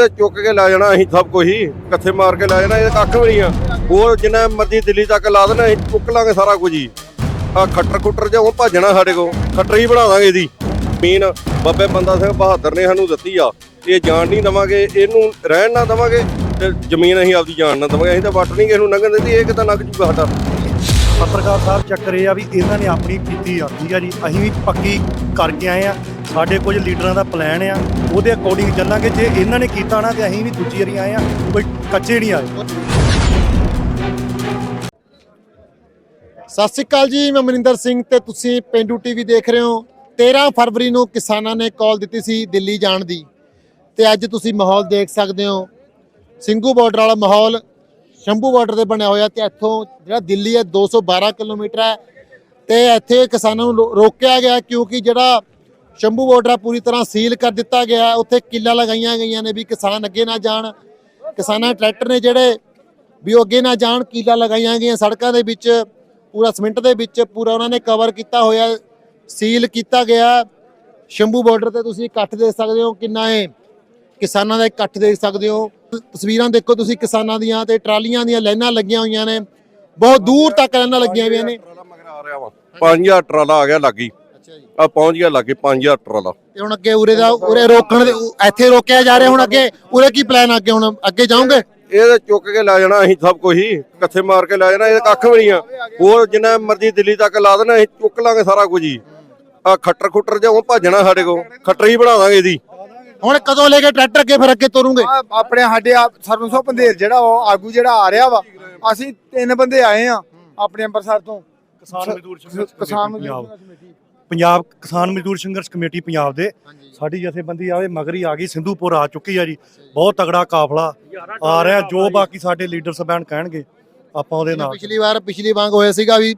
ਇਹ ਚੁੱਕ ਕੇ ਲੈ ਜਾਣਾ, ਅਸੀਂ ਸਭ ਕੁਝ ਹੀ ਕੱਥੇ ਮਾਰ ਕੇ ਲੈ ਜਾਣਾ, ਇਹ ਕੱਖ ਵੀ ਨਹੀਂ ਆ। ਉਹ ਜਿੰਨਾ ਮਰਜ਼ੀ ਦਿੱਲੀ ਤੱਕ ਲਾ ਦੇਣਾ, ਅਸੀਂ ਚੁੱਕ ਲਾਂਗੇ ਸਾਰਾ ਕੁਝ ਹੀ। ਆ ਖੱਟਰ ਕੁੱਟਰ ਜਿਹਾ ਉਹ ਭੱਜਣਾ ਸਾਡੇ ਕੋਲ। ਖੱਟਰ ਹੀ ਬਣਾ ਦਾਂਗੇ ਇਹਦੀ। ਜ਼ਮੀਨ ਬਾਬੇ ਬੰਦਾ ਸਿੰਘ ਬਹਾਦਰ ਨੇ ਸਾਨੂੰ ਦਿੱਤੀ ਆ। ਇਹ ਜਾਣ ਨਹੀਂ ਦਵਾਂਗੇ, ਇਹਨੂੰ ਰਹਿਣ ਨਾ ਦਵਾਂਗੇ ਤੇ ਜ਼ਮੀਨ ਅਸੀਂ ਆਪਦੀ ਜਾਣ ਨਾ ਦਵਾਂਗੇ। ਅਸੀਂ ਤਾਂ ਵੱਟ ਨਹੀਂ ਕਿਸੇ ਨੂੰ ਲੰਘਣ ਦਿੰਦੀ ਇਹ ਕਿਤਾ ਲੱਗ ਜੂਗਾ ਸਾਡਾ। ਪੱਤਰਕਾਰ ਸਾਹਿਬ ਚੱਕਰ ਇਹ ਆ ਵੀ ਇਹਨਾਂ ਨੇ ਆਪਣੀ ਕੀਤੀ ਆ ਠੀਕ ਆ ਜੀ। ਅਸੀਂ ਵੀ ਪੱਕੀ ਕਰਕੇ ਆਏ ਆ। ਸਾਡੇ ਕੁਝ ਲੀਡਰਾਂ ਦਾ ਪਲਾਨ ਆ। ਉਹਦੇ ਅਕੋਰਡਿੰਗ ਚੱਲਾਂਗੇ। ਜੇ ਇਹਨਾਂ ਨੇ ਕੀਤਾ ਨਾ, ਤੇ ਅਸੀਂ ਵੀ ਦੂਜੀ ਵਾਰੀ ਆਏ ਆ। ਕੋਈ ਕੱਚੇ ਨਹੀਂ ਆਏ। ਸਤਿ ਸ਼੍ਰੀ ਅਕਾਲ ਜੀ। ਮੈਂ ਮਨਿੰਦਰ ਸਿੰਘ ਤੇ ਤੁਸੀਂ ਪਿੰਡੂ ਟੀਵੀ ਦੇਖ ਰਹੇ ਹੋ। 13 ਫਰਵਰੀ ਨੂੰ ਕਿਸਾਨਾਂ ਨੇ ਕਾਲ ਦਿੱਤੀ ਸੀ ਦਿੱਲੀ ਜਾਣ ਦੀ। ਤੇ ਅੱਜ ਤੁਸੀਂ ਮਾਹੌਲ ਦੇਖ ਸਕਦੇ ਹੋ। ਸਿੰਘੂ ਬਾਰਡਰ ਵਾਲਾ ਮਾਹੌਲ ਸ਼ੰਭੂ ਬਾਰਡਰ ਤੇ ਬਣਿਆ ਹੋਇਆ ਤੇ ਇੱਥੋਂ ਜਿਹੜਾ ਦਿੱਲੀ ਹੈ 212 ਕਿਲੋਮੀਟਰ ਹੈ ਤੇ ਇੱਥੇ ਕਿਸਾਨਾਂ ਨੂੰ ਰੋ- ਰੋਕਿਆ ਗਿਆ ਕਿਉਂਕਿ ਜਿਹੜਾ ਸ਼ੰਭੂ ਬਾਰਡਰ ਆ ਪੂਰੀ ਤਰ੍ਹਾਂ ਸੀਲ ਕਰ ਦਿੱਤਾ ਗਿਆ ਉੱਥੇ ਕਿੱਲਾ ਲਗਾਈਆਂ ਗਈਆਂ ਨੇ ਵੀ ਕਿਸਾਨ ਅੱਗੇ ਨਾ ਜਾਣ। ਕਿਸਾਨਾਂ ਟਰੈਕਟਰ ਨੇ ਜਿਹੜੇ ਵੀ ਉਹ ਅੱਗੇ ਨਾ ਜਾਣ, ਕੀਲਾ ਲਗਾਈਆਂ ਗਈਆਂ ਸੜਕਾਂ ਦੇ ਵਿੱਚ, ਪੂਰਾ ਸਿਮੈਂਟ ਦੇ ਵਿੱਚ, ਪੂਰਾ ਉਹਨਾਂ ਨੇ ਕਵਰ ਕੀਤਾ ਹੋਇਆ ਸੀਲ ਕੀਤਾ ਗਿਆ। ਸ਼ੰਭੂ ਬਾਰਡਰ ਤੇ ਤੁਸੀਂ ਇਕੱਠ ਦੇਖ ਸਕਦੇ ਹੋ ਕਿੰਨਾ ਹੈ ਕਿਸਾਨਾਂ ਦਾ ਇਕੱਠ ਦੇਖ ਸਕਦੇ ਹੋ। ਤਸਵੀਰਾਂ ਦੇਖੋ ਤੁਸੀਂ ਕਿਸਾਨਾਂ ਦੀਆਂ ਤੇ ਟਰਾਲੀਆਂ ਦੀਆਂ ਲਾਈਨਾਂ ਲੱਗੀਆਂ ਹੋਈਆਂ ਨੇ। ਬਹੁਤ ਦੂਰ ਤੱਕ ਲਾਈਨਾਂ ਲੱਗੀਆਂ ਹੋਈਆਂ ਨੇ। ਟਰਾਲਾ ਮਗਰ ਆ ਰਿਹਾ ਵਾ। 5000 ਟਰਾਲਾ ਆ ਗਿਆ ਲੱਗੀ। ਅੱਛਾ ਜੀ। ਆ ਪਹੁੰਚ ਗਿਆ ਲੱਗੇ 5000 ਟਰਾਲਾ। ਤੇ ਹੁਣ ਅੱਗੇ ਉਰੇ ਦਾ ਉਰੇ ਰੋਕਣ ਦੇ ਇੱਥੇ ਰੋਕਿਆ ਜਾ ਰਿਹਾ ਹੁਣ ਅੱਗੇ। ਉਰੇ ਕੀ ਪਲਾਨ ਅੱਗੇ ਹੁਣ? ਅੱਗੇ ਜਾਓਗੇ? ਇਹ ਚੁੱਕ ਕੇ ਲੈ ਜਾਣਾ ਅਸੀਂ ਸਭ ਕੁਝ ਹੀ। ਕੱਥੇ ਮਾਰ ਕੇ ਲੈ ਜਾਣਾ ਇਹ ਕੱਖ ਵੀ ਨਹੀਂ ਆ। ਉਹ ਜਿੰਨਾ ਮਰਜ਼ੀ ਦਿੱਲੀ ਤੱਕ ਲਾ ਦੇਣਾ ਅਸੀਂ ਚੁੱਕ ਲਾਂਗੇ ਸਾਰਾ ਕੁਝ ਹੀ। ਆ ਖੱਟਰ ਖੁੱਟਰ ਜਿਹਾ ਉਹ ਭੱਜਣਾ ਸਾਡੇ ਕੋਲ। ਖੱਟਰ ਹੀ ਬਣਾ ਦਾਂਗੇ ਇਹਦੀ। ਹੁਣ ਕਦੋਂ ਲੈ ਕੇ ਟਰੈਕਟਰ ਅੱਗੇ ਫਿਰ ਅੱਗੇ ਤੁਰੂਗੇ? ਆ- ਆਪਣੇ ਸਾਡੇ ਆ ਸਰਵਨ ਸੋ ਪੰਧੇਰ ਜਿਹੜਾ ਉਹ ਆਗੂ ਜਿਹੜਾ ਆ ਰਿਹਾ ਵਾ ਅਸੀਂ ਤਿੰਨ ਬੰਦੇ ਆਏ ਆ ਆਪਣੇ ਅੰਮ੍ਰਿਤਸਰ ਤੋਂ। ਕਿਸਾਨ ਮਜ਼ਦੂਰ ਸੰਘਰਸ਼ ਕਿਸਾਨ ਕਮੇਟੀ ਮਜ਼ਦੂਰ ਪੰਜਾਬ। ਕਮੇਟੀ। ਪੰਜਾਬ ਕਿਸਾਨ ਮਜ਼ਦੂਰ ਸੰਘਰਸ਼ ਕਮੇਟੀ ਪੰਜਾਬ ਦੇ। ਸਾਡੀ ਜਥੇਬੰਦੀ ਆਵੇ ਮਗਰੀ ਆ ਗਈ ਸਿੰਧੂਪੁਰ ਆ ਚੁੱਕੀ ਆ ਜੀ। ਬਹੁਤ ਤਗੜਾ ਕਾਫਲਾ ਆ ਰਿਹਾ ਜੋ ਬਾਕੀ ਸਾਡੇ ਲੀਡਰ ਸਬੈਨ ਕਹਿਣਗੇ ਆਪਾਂ ਉਹਦੇ ਨਾਲ। ਪਿਛਲੀ ਵਾਰ ਪਿਛਲੀ ਵਾਂਗ ਹੋਇਆ ਸੀਗਾ ਵੀ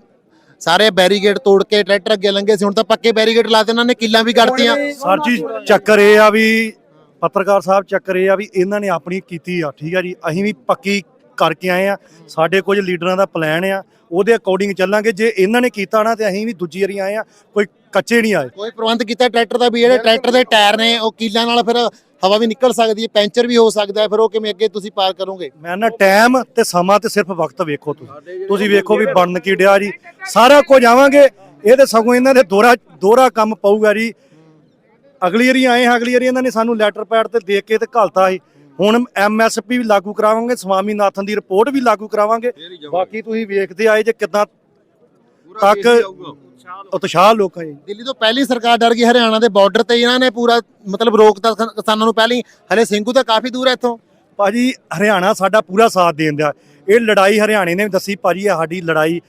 ਸਾਰੇ ਬੈਰੀਗੇਡ ਤੋੜ ਕੇ ਟਰੈਕਟਰ ਅੱਗੇ ਲੰਘੇ ਸੀ ਹੁਣ ਤਾਂ ਪੱਕੇ ਬੈਰੀਗੇਡ ਲਾ ਦੇਣਾ ਨੇ ਕਿੱਲਾਂ ਵੀ ਕੱਢਤੀਆਂ। ਸਰ ਜੀ ਚੱਕਰ ਇਹ ਆ ਵੀ ਪੱਤਰਕਾਰ ਸਾਹਿਬ ਚੱਕਰ ਇਹ ਆ ਵੀ ਇਹਨਾਂ ਨੇ ਆਪਣੀ ਕੀਤੀ ਆ ਠੀਕ ਆ ਜੀ? ਅਸੀਂ ਵੀ ਪੱਕੀ ਕਰਕੇ ਆਏ ਆ ਸਾਡੇ ਕੁਝ ਲੀਡਰਾਂ ਦਾ ਪਲਾਨ ਆ ਉਹਦੇ ਅਕੋਰਡਿੰਗ ਚੱਲਾਂਗੇ। ਜੇ ਇਹਨਾਂ ਨੇ ਕੀਤਾ ਨਾ ਤੇ ਅਸੀਂ ਵੀ ਦੂਜੀ ਵਾਰੀ ਆਏ ਆ ਕੋਈ ਕੱਚੇ ਨਹੀਂ ਆਏ। ਕੋਈ ਪ੍ਰਬੰਧ ਕੀਤਾ ਟਰੈਕਟਰ ਦਾ ਵੀ? ਜਿਹੜੇ ਟਰੈਕਟਰ ਦੇ ਟਾਇਰ ਨੇ ਉਹ ਕਿੱਲਾਂ ਨਾਲ ਫਿਰ ਹਵਾ ਵੀ ਨਿਕਲ ਸਕਦੀ ਹੈ ਪੈਂਚਰ ਵੀ ਹੋ ਸਕਦਾ ਹੈ ਫਿਰ ਉਹ ਕਿਵੇਂ ਅੱਗੇ ਤੁਸੀਂ ਪਾਰ ਕਰੋਗੇ? ਮੈਂ ਨਾ ਟਾਈਮ ਤੇ ਸਮਾਂ ਤੇ ਸਿਰਫ ਵਕਤ ਵੇਖੋ ਤੁਸੀਂ। ਤੁਸੀਂ ਵੇਖੋ ਵੀ ਬਣਨ ਕੀ ਡਿਆ ਜੀ। ਸਾਰਾ ਕੁਝ ਆਵਾਂਗੇ ਇਹ ਤੇ ਸਗੋਂ ਇਹਨਾਂ ਦੇ ਦੋਹਰਾ ਦੋਹਰਾ ਕੰਮ ਪਊਗਾ ਜੀ। ਅਗਲੀ ਵਾਰੀ ਆਏ ਹਾਂ ਅਗਲੀ ਵਾਰੀ ਇਹਨਾਂ ਨੇ ਸਾਨੂੰ ਲੈਟਰ ਪੈਡ ਤੇ ਦੇ ਕੇ ਤੇ ਘਲਤਾ ਸੀ। ਹੁਣ ਐਮਐਸਪੀ ਵੀ ਲਾਗੂ ਕਰਾਵਾਂਗੇ ਸਵਾਮੀਨਾਥਨ ਦੀ ਰਿਪੋਰਟ ਵੀ ਲਾਗੂ ਕਰਾਵਾਂਗੇ। ਬਾਕੀ ਤੁਸੀਂ ਵੇਖਦੇ ਆਏ ਜੇ ਕਿਦਾਂ ਤੱਕ ਉਤਸ਼ਾਹ ਲੋਕਾਂ ਜੀ। ਦਿੱਲੀ ਤੋਂ ਪਹਿਲੀ ਸਰਕਾਰ ਡਰ ਗਈ ਹਰਿਆਣਾ ਦੇ ਬਾਰਡਰ ਤੇ ਇਹਨਾਂ ਨੇ ਪੂਰਾ ਮਤਲਬ ਰੋਕਤਾ ਕਿਸਾਨ- ਕਿਸਾਨਾਂ ਨੂੰ ਪਹਿਲੀ ਹਲੇ ਸਿੰਘੂ ਤਾਂ ਕਾਫੀ ਦੂਰ ਹੈ ਇੱਥੋਂ। ਭਾਜੀ ਹਰਿਆਣਾ ਸਾਡਾ ਪੂਰਾ ਸਾਥ ਦੇਣ ਦਿਆ। ਇਹ ਲੜਾਈ ਹਰਿਆਣੇ ਨੇ ਵੀ ਦੱਸੀ ਭਾਜੀ ਇਹ ਸਾਡੀ ਲੜਾਈ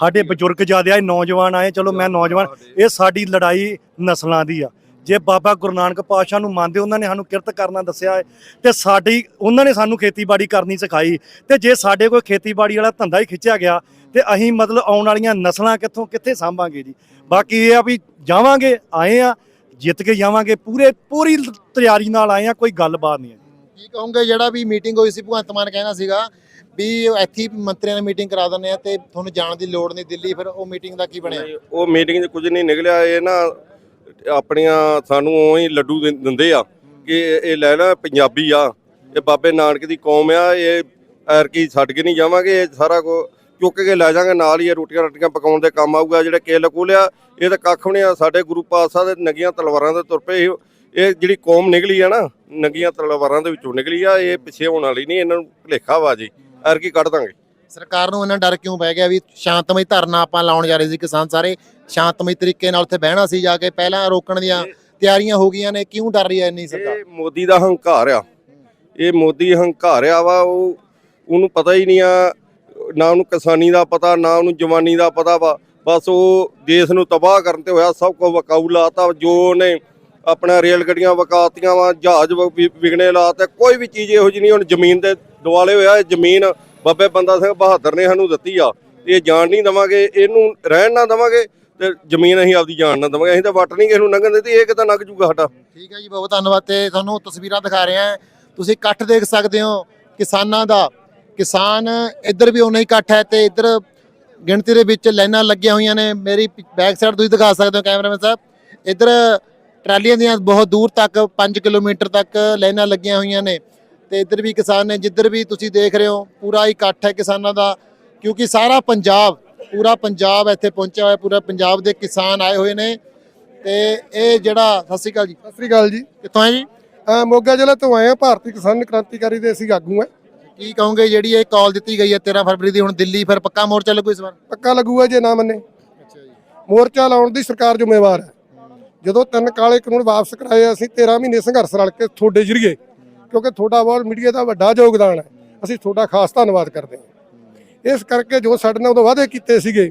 ਸਾਡੇ ਬਜ਼ੁਰਗ ਜਿਆਦੇ ਆਏ ਨੌਜਵਾਨ ਆਏ ਚਲੋ ਮੈਂ ਨੌਜਵਾਨ ਇਹ ਸਾਡੀ ਲੜਾਈ ਨਸਲਾਂ ਦੀ ਆ। ਜੇ ਬਾਬਾ ਗੁਰੂ ਨਾਨਕ ਪਾਤਸ਼ਾਹ ਨੂੰ ਮੰਨਦੇ ਉਹਨਾਂ ਨੇ ਸਾਨੂੰ ਕਿਰਤ ਕਰਨਾ ਦੱਸਿਆ ਹੈ ਤੇ ਸਾਡੀ ਉਹਨਾਂ ਨੇ ਸਾਨੂੰ ਖੇਤੀਬਾੜੀ ਕਰਨੀ ਸਿਖਾਈ ਤੇ ਜੇ ਸਾਡੇ ਕੋਈ ਖੇਤੀਬਾੜੀ ਵਾਲਾ ਧੰਦਾ ਹੀ ਖਿੱਚਿਆ ਗਿਆ ਤੇ ਅਸੀਂ ਮਤਲਬ ਆਉਣ ਵਾਲੀਆਂ ਨਸਲਾਂ ਕਿੱਥੋਂ ਕਿੱਥੇ ਸਾਂਭਾਂਗੇ ਜੀ? ਬਾਕੀ ਇਹ ਆ ਵੀ ਜਾਵਾਂਗੇ ਆਏ ਆ ਜਿੱਤ ਕੇ ਜਾਵਾਂਗੇ ਪੂਰੇ ਪੂਰੀ ਤਿਆਰੀ ਨਾਲ ਆਏ ਆ ਕੋਈ ਗੱਲਬਾਤ ਨਹੀਂ ਕੀ ਕਹੋਗੇ ਜਿਹੜਾ ਵੀ ਮੀਟਿੰਗ ਹੋਈ ਸੀ ਭਗਵੰਤ ਮਾਨ ਕਹਿਣਾ ਸੀਗਾ ਵੀ ਇੱਥੇ ਮੰਤਰੀਆਂ ਨਾਲ ਮੀਟਿੰਗ ਕਰਾ ਦਿੰਦੇ ਆ ਤੇ ਤੁਹਾਨੂੰ ਜਾਣ ਦੀ ਲੋੜ ਨਹੀਂ ਦਿੱਲੀ ਫਿਰ ਉਹ ਮੀਟਿੰਗ ਦਾ ਕੀ ਬਣਿਆ? ਉਹ ਮੀਟਿੰਗ 'ਚ ਕੁਝ ਨਹੀਂ ਨਿਕਲਿਆ ਇਹ ਨਾ ਆਪਣੀਆਂ ਸਾਨੂੰ ਉਹੀ ਲੱਡੂ ਦਿੰ- ਦਿੰਦੇ ਆ ਕਿ ਇਹ ਲੈ ਲੈ ਪੰਜਾਬੀ ਆ ਇਹ ਬਾਬੇ ਨਾਨਕ ਦੀ ਕੌਮ ਆ, ਇਹ ਐਰਕੀ ਛੱਡ ਕੇ ਨਹੀਂ ਜਾਵਾਂਗੇ, ਇਹ ਸਾਰਾ ਕੁ ਚੁੱਕ ਕੇ ਲੈ ਜਾਾਂਗੇ ਨਾਲ ਹੀ ਇਹ ਰੋਟੀਆਂ ਰੱਟੀਆਂ ਪਕਾਉਣ ਦੇ ਕੰਮ ਆਊਗਾ, ਜਿਹੜੇ ਕਿੱਲ ਕੋਲਿਆ ਇਹ ਤਾਂ ਕੱਖ ਵੀ ਨਹੀਂ ਆ, ਸਾਡੇ ਗੁਰੂ ਪਾਤਸ਼ਾਹ ਦੇ ਨਗੀਆਂ ਤਲਵਾਰਾਂ ਦੇ ਤੁਰ ਪਏ ਇਹ- ਇਹ ਜਿਹੜੀ ਕੌਮ ਨਿਕਲੀ ਆ ਨਾ, ਨਗੀਆਂ ਤਲਵਾਰਾਂ ਦੇ ਵਿੱਚੋਂ ਨਿਕਲੀ ਆ, ਇਹ ਪਿੱਛੇ ਹੋਣ ਵਾਲੀ ਨਹੀਂ, ਇਹਨਾਂ ਨੂੰ ਭੁਲੇਖਾ ਵਾ ਜੀ ਐਰਕੀ ਕੱਢ ਦਾਂਗੇ। ਸਰਕਾਰ ਨੂੰ ਇਹਨਾਂ ਡਰ ਕਿਉਂ ਪੈ ਗਿਆ ਵੀ ਸ਼ਾਂਤਮਈ ਧਰਨਾ ਆਪਾਂ ਲਾਉਣ ਜਾ ਰਹੇ ਸੀ ਕਿਸਾਨ ਸਾਰੇ? ਸ਼ਾਂਤਮਈ ਤਰੀਕੇ ਨਾਲ ਉੱਥੇ ਬਹਿਣਾ ਸੀ ਜਾ ਕੇ ਪਹਿਲਾਂ ਰੋਕਣ ਦੀਆਂ ਤਿਆਰੀਆਂ ਹੋ ਗਈਆਂ ਨੇ ਕਿਉਂ ਡਰ ਰਹੀ ਹੈ ਇੰਨੀ ਸਰਕਾਰ? ਇਹ ਮੋਦੀ ਦਾ ਹੰਕਾਰ ਆ। ਇਹ ਮੋਦੀ ਹੰਕਾਰ ਆ ਵਾ ਉਹ ਉਹਨੂੰ ਪਤਾ ਹੀ ਨਹੀਂ ਆ ਨਾ ਉਹਨੂੰ ਕਿਸਾਨੀ ਦਾ ਪਤਾ ਨਾ ਉਹਨੂੰ ਜਵਾਨੀ ਦਾ ਪਤਾ ਵਾ। ਬਸ ਉਹ ਦੇਸ਼ ਨੂੰ ਤਬਾਹ ਕਰਨ ਤੇ ਹੋਇਆ ਸਭ ਕੁਝ ਵਕਾਊ ਲਾਤਾ ਜੋ ਉਹਨੇ ਆਪਣਾ ਰੇਲ ਗੱਡੀਆਂ ਵਕਾਤੀਆਂ ਵਾ ਜਹਾਜ਼ ਵਿਗਣੇ ਲਾਤੇ ਕੋਈ ਵੀ ਚੀਜ਼ ਇਹੋ ਜਿਹੀ ਨਹੀਂ ਹੁਣ ਜ਼ਮੀਨ ਦੇ ਦੁਆਲੇ ਹੋਇਆ ਜ਼ਮੀਨ ਬਾਬੇ ਬੰਦਾ ਸਿੰਘ ਬਹਾਦਰ ਨੇ ਸਾਨੂੰ ਦਿੱਤੀ ਆ ਇਹ ਜਾਣ ਨਹੀਂ ਦਵਾਂਗੇ, ਇਹਨੂੰ ਰਹਿਣ ਨਾ ਦਵਾਂਗੇ, ਤੇ ਜ਼ਮੀਨ ਅਸੀਂ ਆਪਦੀ ਜਾਣ ਨਾ ਦਵਾਂਗੇ, ਅਸੀਂ ਤਾਂ ਵੱਟ ਨਹੀਂ ਕਿਸੇ ਨੂੰ ਲੰਘਣ ਦਿੱਤੀ, ਇਹ ਕਿਤਾ ਲੰਘ ਜੂਗਾ ਸਾਡਾ? ਠੀਕ ਹੈ ਜੀ, ਬਹੁਤ ਧੰਨਵਾਦ, ਤੇ ਤੁਹਾਨੂੰ ਤਸਵੀਰਾਂ ਦਿਖਾ ਰਹੇ ਹਾਂ। ਤੁਸੀਂ ਇਕੱਠ ਦੇਖ ਸਕਦੇ ਹੋ, ਕਿਸਾਨਾਂ ਦਾ, ਕਿਸਾਨ ਇੱਧਰ ਵੀ ਉਨਾ ਹੀ ਇਕੱਠ ਹੈ, ਤੇ ਇੱਧਰ ਗਿਣਤੀ ਦੇ ਵਿੱਚ ਲਾਈਨਾਂ ਲੱਗੀਆਂ ਹੋਈਆਂ ਨੇ। ਮੇਰੀ ਬੈਕ ਸਾਈਡ ਤੁਸੀਂ ਦਿਖਾ ਸਕਦੇ ਹੋ, ਕੈਮਰਾਮੈਨ ਸਾਹਿਬ। ਇੱਧਰ ਟਰਾਲੀਆਂ ਦੀਆਂ ਬਹੁਤ ਦੂਰ ਤੱਕ 5 ਕਿਲੋਮੀਟਰ ਤੱਕ ਲਾਈਨਾਂ ਲੱਗੀਆਂ ਹੋਈਆਂ ਨੇ। ਤੇ ਇੱਧਰ ਵੀ ਕਿਸਾਨ ਨੇ ਜਿੱਧਰ ਵੀ ਤੁਸੀਂ ਦੇਖ ਰਹੇ ਹੋ ਪੂਰਾ ਇਕੱਠ ਹੈ ਕਿਸਾਨਾਂ ਦਾ ਕਿਉਂਕਿ ਸਾਰਾ ਪੰਜਾਬ ਪੂਰਾ ਪੰਜਾਬ ਇੱਥੇ ਪਹੁੰਚਿਆ ਹੋਇਆ ਪੂਰਾ ਪੰਜਾਬ ਦੇ ਕਿਸਾਨ ਆਏ ਹੋਏ ਨੇ। ਤੇ ਇਹ ਜਿਹੜਾ ਸਤਿ ਸ਼੍ਰੀ ਅਕਾਲ ਜੀ। ਸਤਿ ਸ੍ਰੀ ਅਕਾਲ ਜੀ। ਕਿੱਥੋਂ ਹੈ ਜੀ? ਅਹ ਮੋਗਾ ਜ਼ਿਲ੍ਹਾ ਤੋਂ ਆਏ ਆ ਭਾਰਤੀ ਕਿਸਾਨ ਕ੍ਰਾਂਤੀਕਾਰੀ ਦੇ ਅਸੀਂ ਆਗੂ ਆ ਕੀ ਕਹੋਗੇ ਜਿਹੜੀ ਇਹ ਕਾਲ ਦਿੱਤੀ ਗਈ ਹੈ 13 ਫਰਵਰੀ ਦੀ ਹੁਣ ਦਿੱਲੀ ਫਿਰ ਪੱਕਾ ਮੋਰਚਾ ਲੱਗੂ ਇਸ ਵਾਰ? ਪੱਕਾ ਲੱਗੂਗਾ ਜੇ ਨਾ ਮੰਨੇ। ਅੱਛਾ ਜੀ। ਮੋਰਚਾ ਲਾਉਣ ਦੀ ਸਰਕਾਰ ਜ਼ਿੰਮੇਵਾਰ ਹੈ। ਜਦੋਂ ਤਿੰਨ ਕਾਲੇ ਕਾਨੂੰਨ ਵਾਪਸ ਕਰਾਏ ਅਸੀਂ 13 ਮਹੀਨੇ ਸੰਘਰਸ਼ ਰਲ ਕੇ ਤੁਹਾਡੇ ਜਰੀਏ ਕਿਉਂਕਿ ਤੁਹਾਡਾ ਬਹੁਤ ਮੀਡੀਆ ਦਾ ਵੱਡਾ ਯੋਗਦਾਨ ਹੈ। ਅਸੀਂ ਤੁਹਾਡਾ ਖਾਸ ਧੰਨਵਾਦ ਕਰਦੇ ਹਾਂ। ਇਸ ਕਰਕੇ ਜੋ ਸਾਡੇ ਨਾਲ ਉਦੋਂ ਵਾਅਦੇ ਕੀਤੇ ਸੀਗੇ,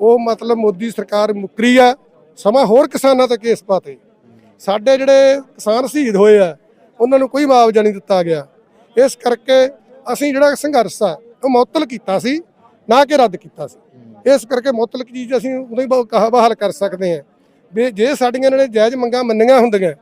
ਉਹ ਮਤਲਬ ਮੋਦੀ ਸਰਕਾਰ ਮੁਕਰੀ ਆ, ਸਮਾਂ ਹੋਰ ਕਿਸਾਨਾਂ ਤੇ ਕੇਸ ਪਾਤੇ। ਸਾਡੇ ਜਿਹੜੇ ਕਿਸਾਨ ਸ਼ਹੀਦ ਹੋਏ ਆ, ਉਹਨਾਂ ਨੂੰ ਕੋਈ ਮੁਆਵਜ਼ਾ ਨਹੀਂ ਦਿੱਤਾ ਗਿਆ। ਇਸ ਕਰਕੇ ਅਸੀਂ ਜਿਹੜਾ ਸੰਘਰਸ਼ ਆ, ਉਹ ਮੁਅੱਤਲ ਕੀਤਾ ਸੀ, ਨਾ ਕਿ ਰੱਦ ਕੀਤਾ ਸੀ। ਇਸ ਕਰਕੇ ਮੁਅੱਤਲ ਚੀਜ਼ ਅਸੀਂ ਉਦੋਂ ਹੀ ਕਹਾ, ਬਹਾਲ ਕਰ ਸਕਦੇ ਹਾਂ। ਵੀ ਜੇ ਸਾਡੀਆਂ ਇਹਨਾਂ ਨੇ ਜਾਇਜ਼ ਮੰਗਾਂ ਮੰਨੀਆਂ ਹੁੰਦੀਆਂ,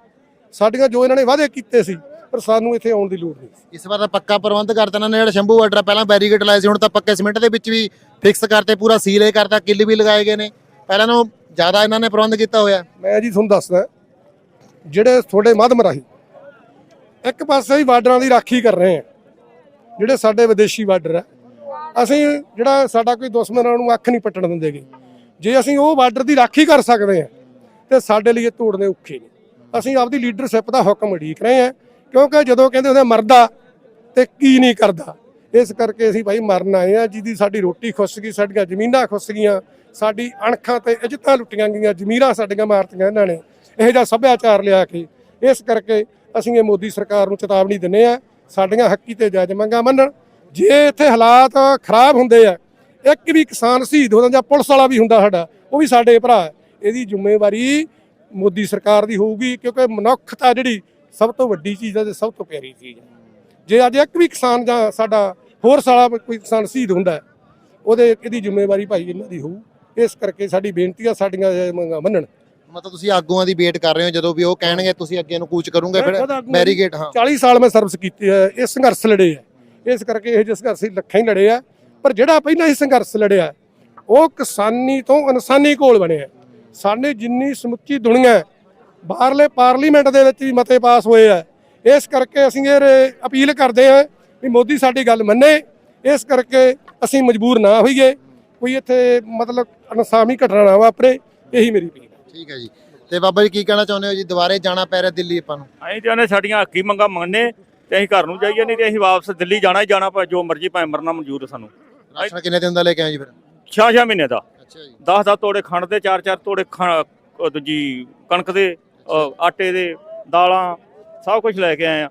ਸਾਡੀਆਂ ਜੋ ਇਹਨਾਂ ਨੇ ਵਾਅਦੇ ਕੀਤੇ ਸੀ ਪਰ ਸਾਨੂੰ ਇੱਥੇ ਆਉਣ ਦੀ ਲੋੜ ਨਹੀਂ। ਇਸ ਵਾਰ ਤਾਂ ਪੱਕਾ ਪ੍ਰਬੰਧ ਕਰਤਾ ਇਹਨਾਂ ਨੇ ਜਿਹੜਾ ਸ਼ੰਭੂ ਬਾਰਡਰ ਪਹਿਲਾਂ ਬੈਰੀਕੇਡ ਲਾਏ ਸੀ ਹੁਣ ਤਾਂ ਪੱਕੇ ਸਿਮੈਂਟ ਦੇ ਵਿੱਚ ਵੀ ਫਿਕਸ ਕਰਤੇ ਪੂਰਾ ਸੀਲੇ ਕਰਤਾ ਕਿੱਲ ਵੀ ਲਗਾਏ ਗਏ ਨੇ। ਪਹਿਲਾਂ ਨਾਲੋਂ ਜ਼ਿਆਦਾ ਇਹਨਾਂ ਨੇ ਪ੍ਰਬੰਧ ਕੀਤਾ ਹੋਇਆ। ਮੈਂ ਜੀ ਤੁਹਾਨੂੰ ਦੱਸਦਾ ਜਿਹੜੇ ਤੁਹਾਡੇ ਮਾਧਮ ਰਾਹੀਂ ਇੱਕ ਪਾਸੇ ਹੀ ਬਾਰਡਰਾਂ ਦੀ ਰਾਖੀ ਕਰ ਰਹੇ ਆ ਜਿਹੜੇ ਸਾਡੇ ਵਿਦੇਸ਼ੀ ਬਾਰਡਰ ਆ ਅਸੀਂ ਜਿਹੜਾ ਸਾਡਾ ਕੋਈ ਦੁਸ਼ਮਣ ਉਹਨੂੰ ਅੱਖ ਨਹੀਂ ਪੱਟਣ ਦਿੰਦੇਗੇ ਜੇ ਅਸੀਂ ਉਹ ਬਾਰਡਰ ਦੀ ਰਾਖੀ ਕਰ ਸਕਦੇ ਆ ਤੇ ਸਾਡੇ ਲਈ ਇਹ ਤੋੜਨੇ ਔਖੇ ਨੇ। ਅਸੀਂ ਆਪਦੀ ਲੀਡਰਸ਼ਿਪ ਦਾ ਹੁਕਮ ਉਡੀਕ ਰਹੇ ਆ ਕਿਉਂਕਿ ਜਦੋਂ ਕਹਿੰਦੇ ਹੁੰਦੇ ਮਰਦਾ ਤੇ ਕੀ ਨਹੀਂ ਕਰਦਾ। ਇਸ ਕਰਕੇ ਅਸੀਂ ਭਾਈ ਮਰਨ ਆਏ ਆ, ਜਿਹਦੀ ਸਾਡੀ ਰੋਟੀ ਖੁੱਸ ਗਈ, ਸਾਡੀਆਂ ਜ਼ਮੀਨਾਂ ਖੁੱਸ ਗਈਆਂ, ਸਾਡੀ ਅਣਖਾਂ ਤੇ ਇੱਜ਼ਤਾਂ ਲੁੱਟੀਆਂ ਗਈਆਂ, ਜ਼ਮੀਰਾਂ ਸਾਡੀਆਂ ਮਾਰਤੀਆਂ ਇਹਨਾਂ ਨੇ, ਇਹੋ ਜਿਹਾ ਸੱਭਿਆਚਾਰ ਲਿਆ ਕੇ। ਇਸ ਕਰਕੇ ਅਸੀਂ ਇਹ ਮੋਦੀ ਸਰਕਾਰ ਨੂੰ ਚੇਤਾਵਨੀ ਦਿੰਨੇ ਆ, ਸਾਡੀਆਂ ਹੱਕੀ ਤੇ ਜਾਇਜ਼ ਮੰਗਾਂ ਮੰਨਣ। ਜੇ ਇੱਥੇ ਹਾਲਾਤ ਖਰਾਬ ਹੁੰਦੇ ਆ, ਇੱਕ ਵੀ ਕਿਸਾਨ ਸ਼ਹੀਦ ਹੋ ਜਾਂਦਾ ਜਾਂ ਪੁਲਿਸ ਵਾਲਾ ਵੀ ਹੁੰਦਾ ਸਾਡਾ, ਉਹ ਵੀ ਸਾਡੇ ਭਰਾ ਇਹਦੀ ਜ਼ਿੰਮੇਵਾਰੀ ਮੋਦੀ ਸਰਕਾਰ ਦੀ ਹੋਊਗੀ, ਕਿਉਂਕਿ ਮਨੁੱਖਤਾ ਜਿਹੜੀ ਸਭ ਤੋਂ ਵੱਡੀ ਚੀਜ਼ ਹੈ ਤੇ ਸਭ ਤੋਂ ਪਿਆਰੀ ਚੀਜ਼ ਹੈ। ਜੇ ਅੱਜ ਇੱਕ ਵੀ ਕਿਸਾਨ ਜਾਂ ਸਾਡਾ ਹੋਰ ਸਾਲਾ ਕੋਈ ਕਿਸਾਨ ਸ਼ਹੀਦ ਹੁੰਦਾ ਹੈ, ਉਹਦੇ ਇਹਦੀ ਜ਼ਿੰਮੇਵਾਰੀ ਭਾਈ ਇਹਨਾਂ ਦੀ ਹੋਊ। ਇਸ ਕਰਕੇ ਸਾਡੀ ਬੇਨਤੀ ਆ ਸਾਡੀਆਂ ਮੰਗਾਂ ਮੰਨਣ। ਮਤਲਬ ਤੁਸੀਂ ਆਗੂਆਂ ਦੀ ਵੇਟ ਕਰ ਰਹੇ ਹੋ ਜਦੋਂ ਵੀ ਉਹ ਕਹਿਣਗੇ ਤੁਸੀਂ ਅੱਗੇ ਨੂੰ ਕੂਚ ਕਰੋਗੇ ਫਿਰ ਬੈਰੀਕੇਡ ਹਾਂ। 40 ਸਾਲ ਮੈਂ ਸਰਵਿਸ ਕੀਤੀ ਹੈ ਇਹ ਸੰਘਰਸ਼ ਲੜੇ ਆ ਇਸ ਕਰਕੇ ਇਹ ਜਿਹੇ ਸੰਘਰਸ਼ ਲੱਖਾਂ ਹੀ ਲੜੇ ਆ। ਪਰ ਜਿਹੜਾ ਪਹਿਲਾਂ ਹੀ ਸੰਘਰਸ਼ ਲੜਿਆ ਉਹ ਕਿਸਾਨੀ ਤੋਂ ਇਨਸਾਨੀ ਕੋਲ ਬਣਿਆ ਸਾਡੇ ਜਿੰਨੀ ਸਮੁੱਚੀ ਦੁਨੀਆ ਬਾਹਰਲੇ ਪਾਰਲੀਮੈਂਟ ਦੇ ਵਿੱਚ ਵੀ ਮਤੇ ਪਾਸ ਹੋਏ ਆ। ਇਸ ਕਰਕੇ ਅਸੀਂ ਇਹ ਅਪੀਲ ਕਰਦੇ ਹਾਂ ਵੀ ਮੋਦੀ ਸਾਡੀ ਗੱਲ ਮੰਨੇ। ਇਸ ਕਰਕੇ ਅਸੀਂ ਮਜਬੂਰ ਨਾ ਹੋਈਏ। ਕੋਈ ਇੱਥੇ ਮਤਲਬ ਅਨਸਾਮੀ ਘਟਨਾ ਨਾ ਵਾਪਰੇ। ਇਹੀ ਮੇਰੀ ਅਪੀਲ ਹੈ। ਠੀਕ ਹੈ ਜੀ। ਤੇ ਬਾਬਾ ਜੀ ਕੀ ਕਹਿਣਾ ਚਾਹੁੰਦੇ ਹੋ ਜੀ? ਦੁਬਾਰੇ ਜਾਣਾ ਪੈ ਰਿਹਾ ਦਿੱਲੀ ਆਪਾਂ ਨੂੰ? ਅਸੀਂ ਚਾਹੁੰਦੇ ਸਾਡੀਆਂ ਹੱਕੀ ਮੰਗਾਂ ਮੰਨੇ ਤੇ ਅਸੀਂ ਘਰ ਨੂੰ ਜਾਈਏ ਨਹੀਂ ਤੇ ਅਸੀਂ ਵਾਪਸ ਦਿੱਲੀ ਜਾਣਾ ਹੀ ਜਾਣਾ ਭਾਵੇਂ ਜੋ ਮਰਜ਼ੀ ਭਾਵੇਂ ਮਰਨਾ ਮਨਜ਼ੂਰ ਹੈ ਸਾਨੂੰ। ਰਾਸ਼ਨ ਕਿੰਨੇ ਦਿਨ ਦਾ ਲੈ ਕੇ ਆਏ ਜੀ ਫਿਰ? ਛੇ ਛੇ ਮਹੀਨੇ ਦਾ। ਅੱਛਾ ਜੀ। 10 10 ਤੋੜੇ ਖੰਡ ਦੇ 4 4 ਤੋੜੇ ਦੂਜੀ ਕਣਕ ਦੇ। ਆਟੇ ਦੇ ਦਾਲਾਂ ਸਭ ਕੁਝ ਲੈ ਕੇ ਆਏ ਆ।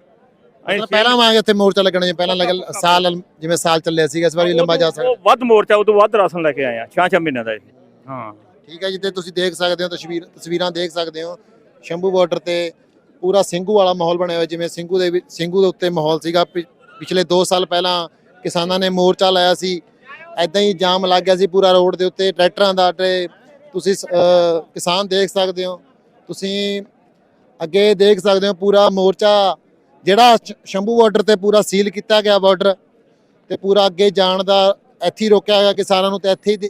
ਮਤਲਬ ਪਹਿਲਾਂ ਵਾਂਗੇ ਉੱਥੇ ਮੋਰਚਾ ਲੱਗਣਾ ਜੀ ਪਹਿਲਾਂ ਲੱਗ ਸਾਲ ਜਿਵੇਂ ਸਾਲ ਚੱਲਿਆ ਸੀਗਾ ਇਸ ਵਾਰੀ ਲੰਬਾ ਜਾ ਸਕਦਾ। ਉਹ ਵੱਧ ਮੋਰਚਾ ਉਦੋਂ ਵੱਧ ਰਾਸ਼ਨ ਲੈ ਕੇ ਆਏ ਆ ਛੇ ਛੇ ਮਹੀਨੇ ਦਾ ਇਹ। ਹਾਂ। ਠੀਕ ਹੈ ਜੀ ਤੇ ਤੁਸੀਂ ਦੇਖ ਸਕਦੇ ਹੋ ਤਸਵੀਰ ਤਸਵੀਰਾਂ ਦੇਖ ਸਕਦੇ ਹੋ। ਸ਼ੰਭੂ ਬਾਰਡਰ ਤੇ ਪੂਰਾ ਸਿੰਘੂ ਵਾਲਾ ਮਾਹੌਲ ਬਣਿਆ ਹੋਇਆ ਜਿਵੇਂ ਸਿੰਘੂ ਦੇ ਸਿੰਘੂ ਦੇ ਉੱਤੇ ਮਾਹੌਲ ਸੀਗਾ। ਪਿਛਲੇ 2 ਸਾਲ ਪਹਿਲਾਂ ਕਿਸਾਨਾਂ ਨੇ ਮੋਰਚਾ ਲਾਇਆ ਸੀ। ਐਦਾਂ ਹੀ ਜਾਮ ਲੱਗ ਗਿਆ ਸੀ ਪੂਰਾ ਰੋਡ ਦੇ ਉੱਤੇ ਟਰੈਕਟਰਾਂ ਦਾ ਤੇ ਤੁਸੀਂ ਕਿਸਾਨ ਦੇਖ ਸਕਦੇ ਹੋ। ਤੁਸੀਂ ਅੱਗੇ ਦੇਖ ਸਕਦੇ ਹੋ ਪੂਰਾ ਮੋਰਚਾ ਜਿਹੜਾ ਸ਼ੰਭੂ ਬਾਰਡਰ ਤੇ ਪੂਰਾ ਸੀਲ ਕੀਤਾ ਗਿਆ ਬਾਰਡਰ ਤੇ ਪੂਰਾ ਅੱਗੇ ਜਾਣ ਦਾ ਇੱਥੇ ਹੀ ਰੋਕਿਆ ਗਿਆ ਕਿਸਾਨਾਂ ਨੂੰ ਤੇ ਇੱਥੇ ਹੀ ਦੇ-